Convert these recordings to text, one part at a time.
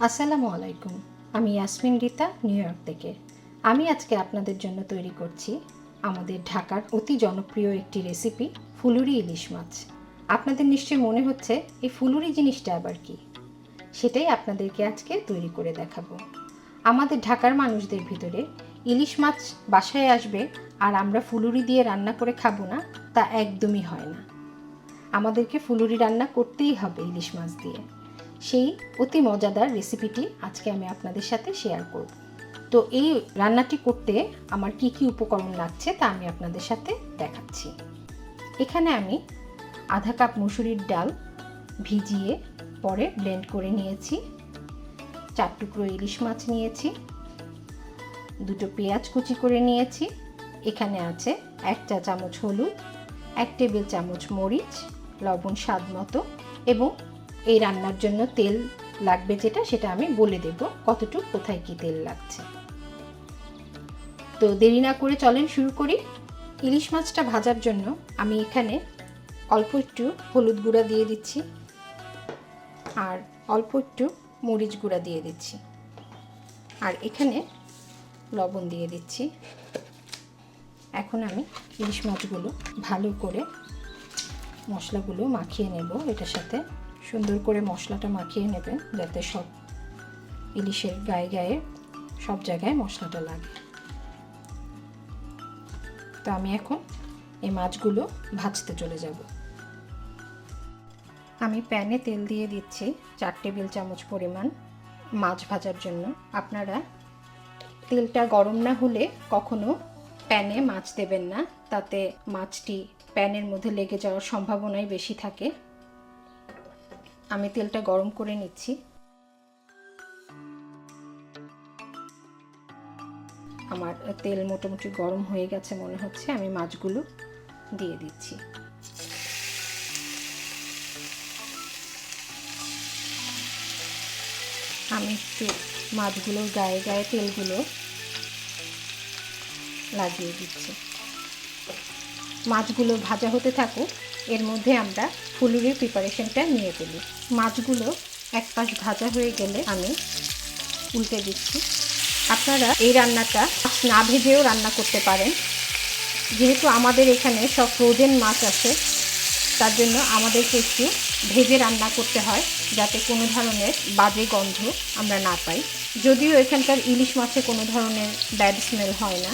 আসসালামু আলাইকুম। আমি ইয়াসমিন রিতা নিউ ইয়র্ক থেকে। আমি আজকে আপনাদের জন্য তৈরি করছি আমাদের ঢাকার অতি জনপ্রিয় একটি রেসিপি, ফুলুরি ইলিশ মাছ। আপনাদের নিশ্চয়ই মনে হচ্ছে এই ফুলুরি জিনিসটা আবার কি? সেটাই আপনাদেরকে আজকে তৈরি করে দেখাবো। আমাদের ঢাকার মানুষদের ভিতরে ইলিশ মাছ বাসায় আসবে আর আমরা ফুলুরি দিয়ে রান্না করে খাব না, তা একদমই হয় না। আমাদেরকে ফুলুরি রান্না করতেই হবে ইলিশ মাছ দিয়ে। সেই অতি মজাদার রেসিপিটি আজকে আমি আপনাদের সাথে শেয়ার করব। তো এই রান্নাটি করতে আমার কি কি উপকরণ লাগছে তা আমি আপনাদের সাথে দেখাচ্ছি। এখানে আমি আধা কাপ মুসুরির ডাল ভিজিয়ে পরে ব্লেন্ড করে নিয়েছি। চার টুকরো ইলিশ মাছ নিয়েছি। দুটো পেঁয়াজ কুচি করে নিয়েছি। এখানে আছে এক চা চামচ হলুদ, এক টেবিল চামচ মরিচ, লবণ স্বাদ মতো এবং এই রান্নার জন্য তেল লাগবে যেটা, সেটা আমি বলে দেব কতটুকু, কোথায় কি তেল লাগছে। তো দেরি না করে চলেন শুরু করি। ইলিশ মাছটা ভাজার জন্য আমি এখানে অল্প একটু হলুদ গুঁড়া দিয়ে দিচ্ছি আর অল্প একটু মরিচ গুঁড়া দিয়ে দিচ্ছি। আর এখানে লবণ দিয়ে দিচ্ছি। এখন আমি ইলিশ মাছগুলো ভালো করে মশলাগুলো মাখিয়ে নেব এটার সাথে। সুন্দর করে মশলাটা মাখিয়ে নেবেন, যাতে সব ইলিশের গায়ে গায়ে সব জায়গায় মশলাটা লাগে। তো আমি এখন এই মাছগুলো ভাজতে চলে যাব। আমি প্যানে তেল দিয়ে দিচ্ছি চার টেবিল চামচ পরিমাণ মাছ ভাজার জন্য। আপনারা তেলটা গরম না হলে কখনো প্যানে মাছ দেবেন না, তাতে মাছটি প্যানের মধ্যে লেগে যাওয়ার সম্ভাবনাই বেশি থাকে। আমি তেলটা গরম করে নিচ্ছি। আমার তেল মোটামুটি গরম হয়ে গেছে মনে হচ্ছে, আমি মাছগুলো দিয়ে দিচ্ছি। আমি একটু মাছগুলোর গায়ে গায়ে তেলগুলো লাগিয়ে দিচ্ছি। মাছগুলো ভাজা হতে থাকুক, এর মধ্যে আমরা ফুলুরির প্রিপারেশনটা নিয়ে ফেলি। মাছগুলো এক পাশ ভাজা হয়ে গেলে আমি উল্টে দিচ্ছি। আপনারা এই রান্নাটা মাছ না ভেজেও রান্না করতে পারেন। যেহেতু আমাদের এখানে সব ফ্রোজেন মাছ আছে, তার জন্য আমাদেরকে একটু ভেজে রান্না করতে হয়, যাতে কোনো ধরনের বাজে গন্ধ আমরা না পাই। যদিও এখানকার ইলিশ মাছে কোনো ধরনের ব্যাড স্মেল হয় না।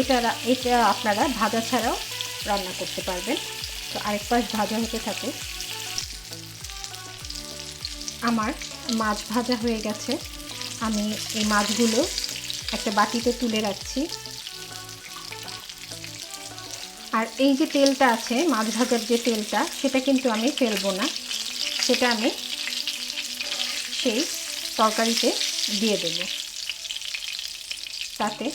এটা এটা আপনারা ভাজা ছাড়াও রান্না করতে পারবেন। তো আরেক পাশ ভাজা হতে থাকে আমার মাছ ভাজা হয়ে গেছে। আমি এই মাছগুলো একটা বাটিতে তুলে রাখছি। আর এই যে তেলটা আছে, মাছ ভাজার যে তেলটা, সেটা কিন্তু আমি ফেলব না। সেটা আমি সেই তরকারিতে দিয়ে দেব। তাতে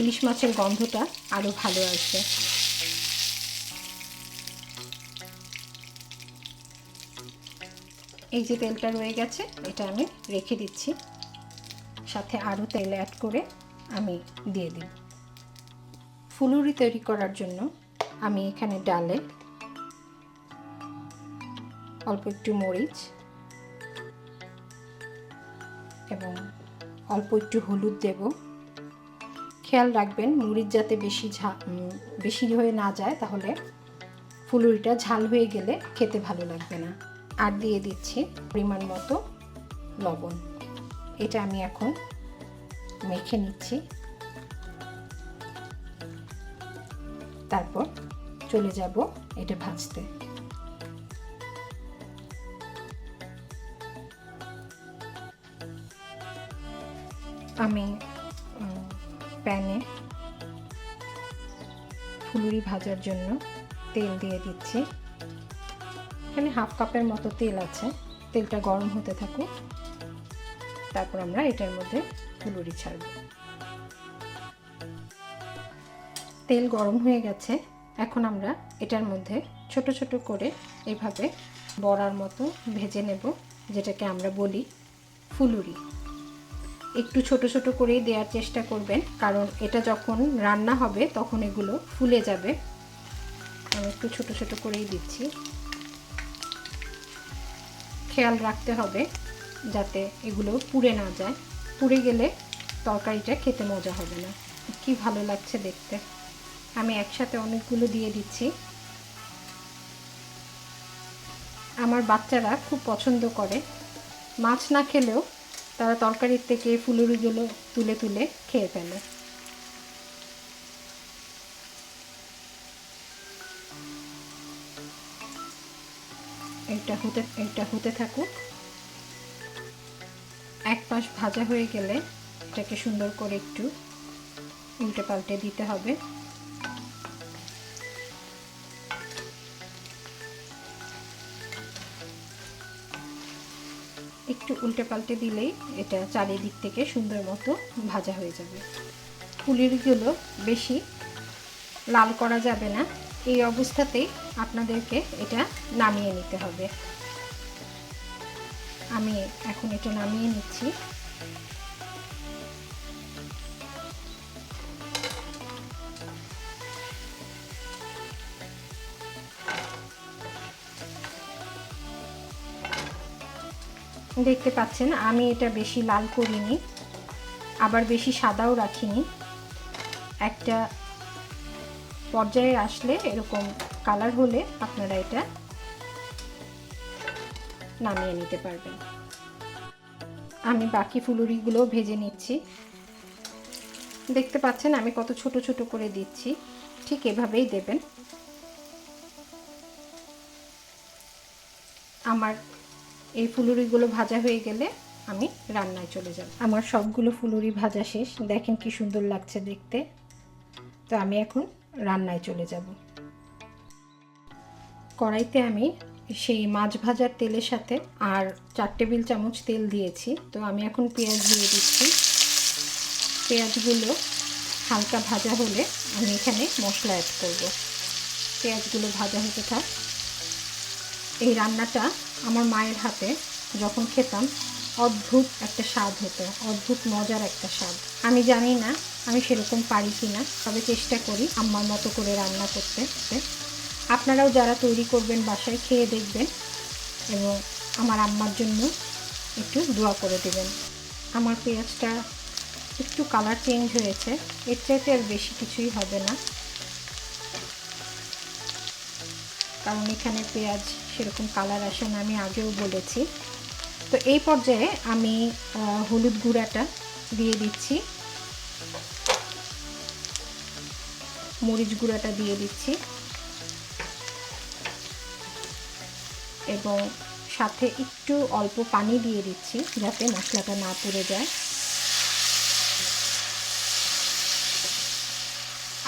ইলিশ মাছের গন্ধটা আরও ভালো আসবে। এই যে তেলটা রয়ে গেছে, এটা আমি রেখে দিচ্ছি। সাথে আরও তেল অ্যাড করে আমি দিয়ে দিই। ফুলুরি তৈরি করার জন্য আমি এখানে ডালে অল্প একটু মরিচ এবং অল্প একটু হলুদ দেব। খেয়াল রাখবেন, মরিচ যাতে বেশি ঝা বেশি হয়ে না যায়, তাহলে ফুলুরিটা ঝাল হয়ে গেলে খেতে ভালো লাগবে না। আর দিয়ে দিচ্ছি পরিমাণ মতো লবণ। এটা আমি এখন মেখে নিচ্ছি। তারপর চলে যাব এটা ভাজতে। আমি প্যানে ফুলুরি ভাজার জন্য তেল দিয়ে দিচ্ছি। এখানে হাফ কাপের মতো তেল আছে। তেলটা গরম হতে থাকুক। তারপর আমরা এটার মধ্যে ফুলুরি ছাড়ব। তেল গরম হয়ে গেছে। এখন আমরা এটার মধ্যে ছোট ছোট করে এভাবে বড়ার মতো ভেজে নেব, যেটাকে আমরা বলি ফুলুরি। একটু ছোট ছোট করেই দেওয়ার চেষ্টা করবেন, কারণ এটা যখন রান্না হবে তখন এগুলো ফুলে যাবে। আমি একটু ছোট ছোট করেই দিচ্ছি। খেয়াল রাখতে হবে যাতে এগুলো পুড়ে না যায়। পুড়ে গেলে তরকারিটা খেতে মজা হবে না। কি ভালো লাগছে দেখতে। আমি একসাথে অনেকগুলো দিয়ে দিচ্ছি। আমার বাচ্চারা খুব পছন্দ করে। মাছ না খেলেও তারা তরকারির থেকে ফুলুরিগুলো তুলে তুলে খেয়ে ফেলে। এটা হতে এটা হতে থাকুক। এক পাশ ভাজা হয়ে গেলে এটাকে সুন্দর করে একটু উল্টে পাল্টে দিতে হবে। একটু উল্টে পাল্টে দিলেই এটা চারিদিক থেকে সুন্দর মতো ভাজা হয়ে যাবে। ফুলিরগুলো বেশি লাল করা যাবে না। এই অবস্থাতেই আপনাদেরকে এটা নামিয়ে নিতে হবে। আমি এখন এটা নামিয়ে নিচ্ছি। দেখতে পাচ্ছেন, আমি এটা বেশি লাল করিনি, আবার বেশি সাদাও রাখিনি। একটা পর্যায়ে আসলে এরকম কালার হলে আপনারা এটা নামিয়ে নিতে পারবেন। আমি বাকি ফুলুরিগুলো ভেজে নিচ্ছি। দেখতে পাচ্ছেন আমি কত ছোট ছোট করে দিচ্ছি। ঠিক এভাবেই দেবেন। আমার এই ফুলুরিগুলো ভাজা হয়ে গেলে আমি রান্নায় চলে যাব। আমার সবগুলো ফুলুরি ভাজা শেষ। দেখেন কি সুন্দর লাগছে দেখতে। তো আমি এখন রান্নায় চলে যাব। কড়াইতে আমি সেই মাছ ভাজার তেলের সাথে আর চার টেবিল চামচ তেল দিয়েছি। তো আমি এখন পেঁয়াজ দিয়ে দিচ্ছি। পেঁয়াজগুলো হালকা ভাজা হলে আমি এখানে মশলা অ্যাড করব। পেঁয়াজগুলো ভাজা হতে থাক। এই রান্নাটা আমার মায়ের হাতে যখন খেতাম, অদ্ভুত একটা স্বাদ হতো, অদ্ভুত মজার একটা স্বাদ। আমি জানি না আমি সেরকম পারি কি না তবে চেষ্টা করি আম্মার মতো করে রান্না করতে। আপনারাও যারা তৈরি করবেন বাসায় খেয়ে দেখবেন এবং আমার আম্মার জন্য একটু দোয়া করে দেবেন। আমার পেঁয়াজটা একটু কালার চেঞ্জ হয়েছে, এর চাইতে আর বেশি কিছুই হবে না। কারণ এখানে পেঁয়াজ সেরকম কালার আসে না, আমি আগেও বলেছি। তো এই পর্যায়ে আমি হলুদ গুঁড়াটা দিয়ে দিচ্ছি। মরিচ গুঁড়াটা দিয়ে দিচ্ছি। এবং সাথে একটু অল্প পানি দিয়ে দিচ্ছি যাতে মশলাটা না পুড়ে যায়।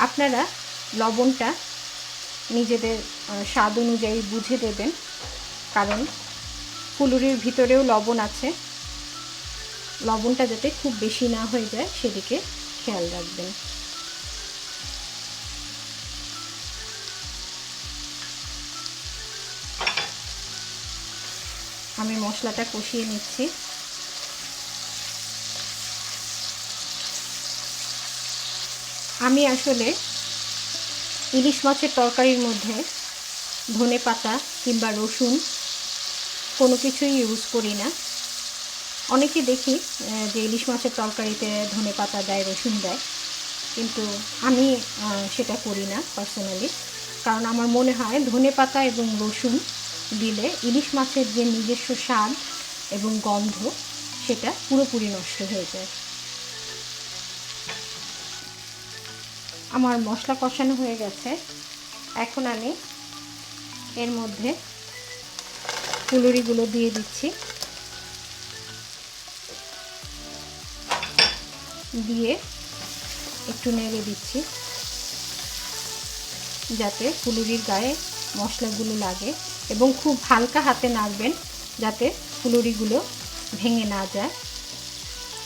আপনারা লবণটা নিজেদের স্বাদ অনুযায়ী বুঝে দেবেন, কারণ ফুলুরির ভিতরেও লবণ আছে। লবণটা যাতে খুব বেশি না হয়ে যায়, সেদিকে খেয়াল রাখবেন। আমি মশলাটা কষিয়ে নিচ্ছি। আমি আসলে ইলিশ মাছের তরকারির মধ্যে ধনে পাতা কিংবা রসুন কোনো কিছুই ইউজ করি না। অনেকে দেখি যে ইলিশ মাছের তরকারিতে ধনে পাতা দেয়, রসুন দেয়। কিন্তু আমি সেটা করি না পার্সোনালি কারণ আমার মনে হয় ধনে পাতা এবং রসুন দিলে ইলিশ মাছের যে নিজস্ব স্বাদ এবং গন্ধ, সেটা পুরোপুরি নষ্ট হয়ে যায়। আমার মশলা কষানো হয়ে গেছে। এখন আমি এর মধ্যে ফুলুরিগুলো দিয়ে দিচ্ছি। দিয়ে একটু নেড়ে দিচ্ছি, যাতে ফুলুরির গায়ে মশলাগুলো লাগে এবং খুব হালকা হাতে নাড়বেন যাতে ফুলুরিগুলো ভেঙে না যায়।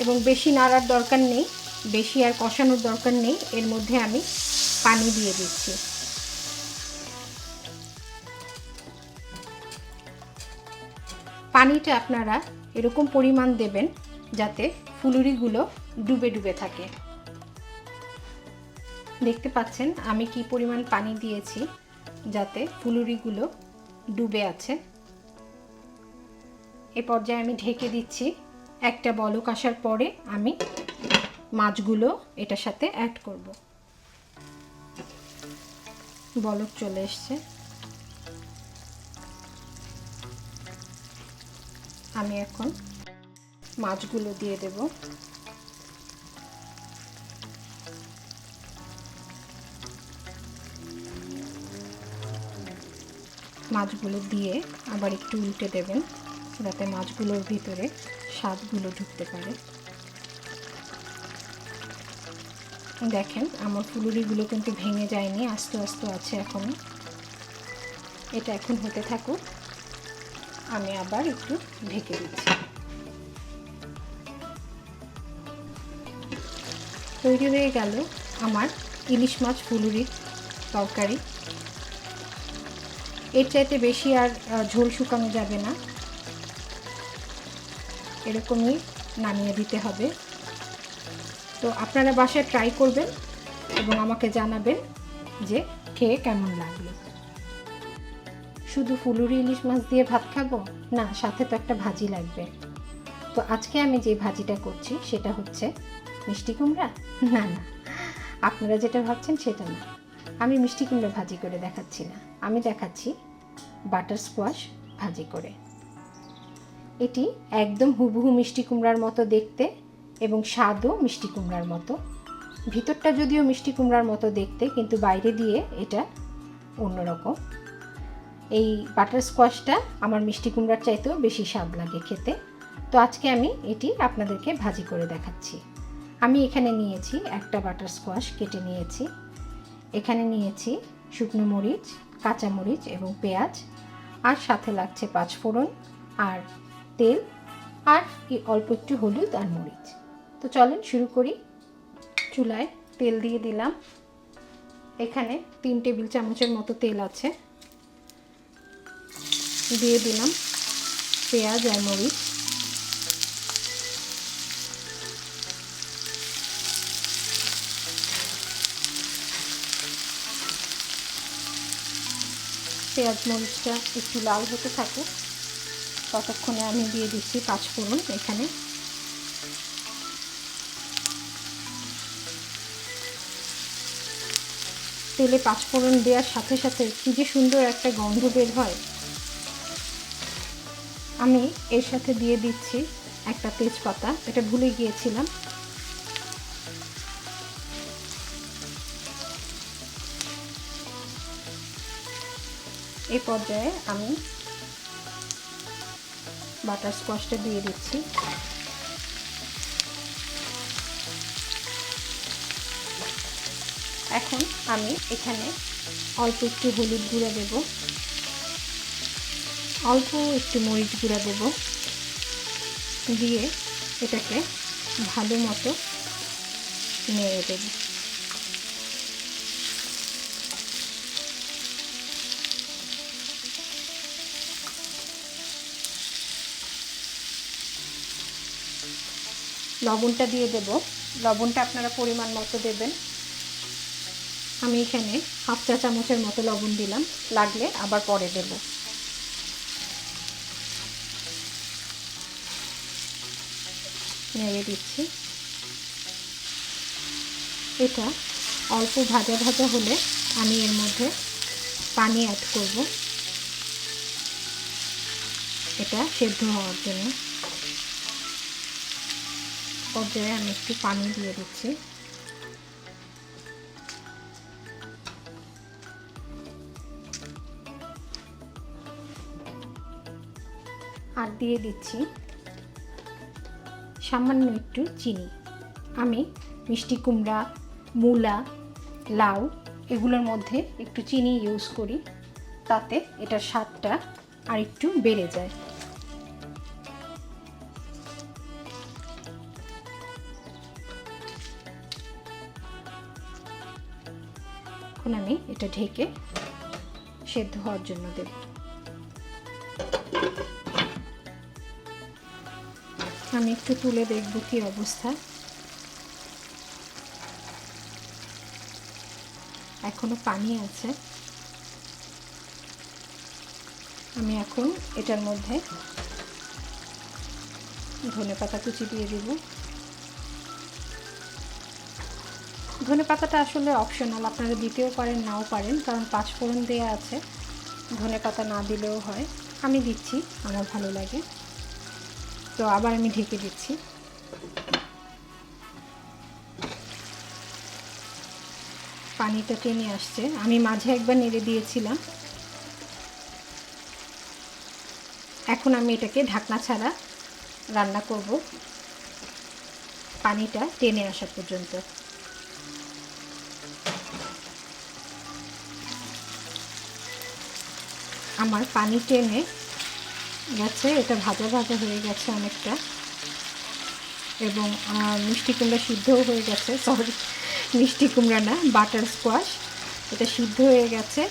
এবং বেশি নাড়ার দরকার নেই, বেশি আর কষানোর দরকার নেই, এর মধ্যে আমি পানি দিয়ে দিচ্ছি। পানিটা আপনারা এরকম পরিমাণ দেবেন যাতে ফুলুরিগুলো ডুবে ডুবে থাকে। দেখতে পাচ্ছেন আমি কি পরিমাণ পানি দিয়েছি। যাতে ফুলুরিগুলো ডুবে আছে। এ পর্যায়ে আমি ঢেকে দিচ্ছি একটা বলক আসার পরে আমি মাছগুলো এটার সাথে অ্যাড করব। বলক চলে এসছে। আমি এখন মাছগুলো দিয়ে দেব। মাছগুলো দিয়ে আবার একটু উল্টে দেবেন, যাতে মাছগুলোর ভিতরে স্বাদগুলো ঢুকতে পারে। দেখেন, আমার ফুলুরিগুলো কিন্তু ভেঙে যায়নি, আস্তে আস্তে আছে এখনও এটা এখন হতে থাকুক, আমি আবার একটু ঢেকে দিচ্ছি। তৈরি হয়ে গেল আমার ইলিশ মাছ ফুলুরির তরকারি। এর চাইতে বেশি আর ঝোল শুকানো যাবে না। এরকমই নামিয়ে দিতে হবে। তো আপনারা বাসায় ট্রাই করবেন এবং আমাকে জানাবেন যে খেয়ে কেমন লাগল। শুধু ফুলুরি ইলিশ মাছ দিয়ে ভাত খাব? না, সাথে তো একটা ভাজি লাগবে। তো আজকে আমি যে ভাজিটা করছি, সেটা হচ্ছে মিষ্টি কুমড়া? না না। আপনারা যেটা ভাবছেন সেটা না। আমি মিষ্টি কুমড়া ভাজি করে দেখাচ্ছি না। আমি দেখাচ্ছি বাটার স্কোয়াশ ভাজি করে। এটি একদম হুবহু মিষ্টি কুমড়ার মতো দেখতে এবং স্বাদও মিষ্টি কুমড়ার মতো। ভিতরটা যদিও মিষ্টি কুমড়ার মতো দেখতে, কিন্তু বাইরে দিয়ে এটা অন্যরকম। এই বাটার স্কোয়াশটা আমার মিষ্টি কুমড়ার চাইতেও বেশি স্বাদ লাগে খেতে। তো আজকে আমি এটি আপনাদেরকে ভাজি করে দেখাচ্ছি। আমি এখানে নিয়েছি একটা বাটার স্কোয়াশ কেটে নিয়েছি। এখানে নিয়েছি শুকনো মরিচ, কাঁচা মরিচ এবং পেঁয়াজ, আর সাথে লাগছে পাঁচফোড়ন আর তেল, আর অল্প একটু হলুদ আর মরিচ। তো চলেন শুরু করি। চুলায় তেল দিয়ে দিলাম। এখানে তিন টেবিল চামচের মতো তেল আছে। দিয়ে দিলাম পেঁয়াজ আর মরিচ। পেঁয়াজ মরিচটা একটু লাল হতে থাকে। ততক্ষণে আমি দিয়ে দিচ্ছি পাঁচফোড়ন এখানে। তেলে পাঁচফোড়ন দেওয়ার সাথে সাথে কী যে সুন্দর একটা গন্ধ বের হয়। আমি এর সাথে দিয়ে দিচ্ছি একটা তেজপাতা, এটা ভুলে গিয়েছিলাম। এই পর্যায়ে আমি বাটার স্কোয়াশটা দিয়ে দিচ্ছি। এখন আমি এখানে অল্প একটু হলুদ গুঁড়া দেব। অল্প একটু মরিচ গুঁড়া দেব। দিয়ে এটাকে ভালো মতো নেড়ে দেব। লবণটা দিয়ে দেব। লবণটা আপনারা পরিমাণ মতো দেবেন। আমি এখানে হাফ চা চামচের মতো লবণ দিলাম। লাগলে আবার পরে দেব। নেড়ে দিচ্ছি। এটা অল্প ভাজা ভাজা হলে আমি এর মধ্যে পানি অ্যাড করব। এটা সেদ্ধ হওয়ার জন্য। পর্যায়ে আমি একটু পানি দিয়ে দিচ্ছি। আর দিয়ে দিচ্ছি সামান্য একটু চিনি। আমি মিষ্টি কুমড়া, মূলা, লাউ এগুলোর মধ্যে একটু চিনি ইউজ করি, তাতে এটার স্বাদটা আর একটু বেড়ে যায়। এটা ঢেকে সেদ্ধ হওয়ার জন্য দেব। আমি একটু তুলে দেখব কি অবস্থা। এখনও পানি আছে। আমি এখন এটার মধ্যে ধনে পাতা কুচি দিয়ে দেব। ধনে পাতাটা আসলে অপশনাল আপনারা দিতেও পারেন, নাও পারেন, কারণ পাঁচফোড়ন দেওয়া আছে। ধনে পাতা না দিলেও হয়। আমি দিচ্ছি, আমার ভালো লাগে। তো আবার আমি ঢেকে দিচ্ছি। পানিটা টেনে আসছে। আমি মাঝে একবার নেড়ে দিয়েছিলাম। এখন আমি এটাকে ঢাকনা ছাড়া রান্না করব। পানিটা টেনে আসা পর্যন্ত। আমার পানি টেনে গেছে, এটা ভাজা ভাজা হয়ে গেছে অনেকটা। এবং মিষ্টি কুমড়া সিদ্ধও হয়ে গেছে সরি মিষ্টি কুমড়া না বাটার স্কোয়াশ এটা সিদ্ধ হয়ে গেছে।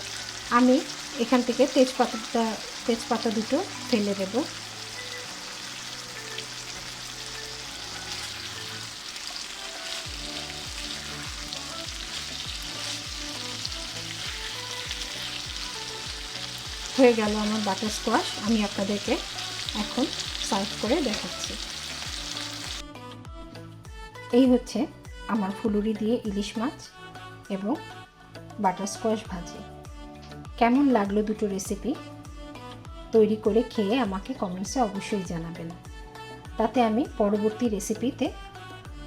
আমি এখান থেকে তেজপাতাটা, তেজপাতা দুটো ফেলে দেবো। হয়ে গেল আমার বাটার স্কোয়াশ। আমি আপনাদেরকে এখন সার্ভ করে দেখাচ্ছি। এই হচ্ছে আমার ফুলুরি দিয়ে ইলিশ মাছ এবং বাটার স্কোয়াশ ভাজি। কেমন লাগল দুটো রেসিপি? তৈরি করে খেয়ে আমাকে কমেন্টসে অবশ্যই জানাবেন। তাতে আমি পরবর্তী রেসিপিতে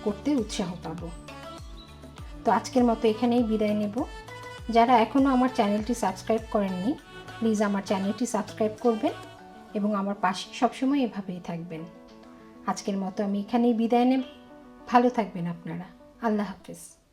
করতে উৎসাহ পাবো। তো আজকের মতো এখানেই বিদায় নেব। যারা এখনও আমার চ্যানেলটি সাবস্ক্রাইব করেননি প্লিজ আমার চ্যানেলটি সাবস্ক্রাইব করবেন এবং আমার পাশে সবসময় এভাবেই থাকবেন। আজকের মতো আমি এখানেই বিদায় নেব। ভালো থাকবেন আপনারা। আল্লাহ হাফেজ।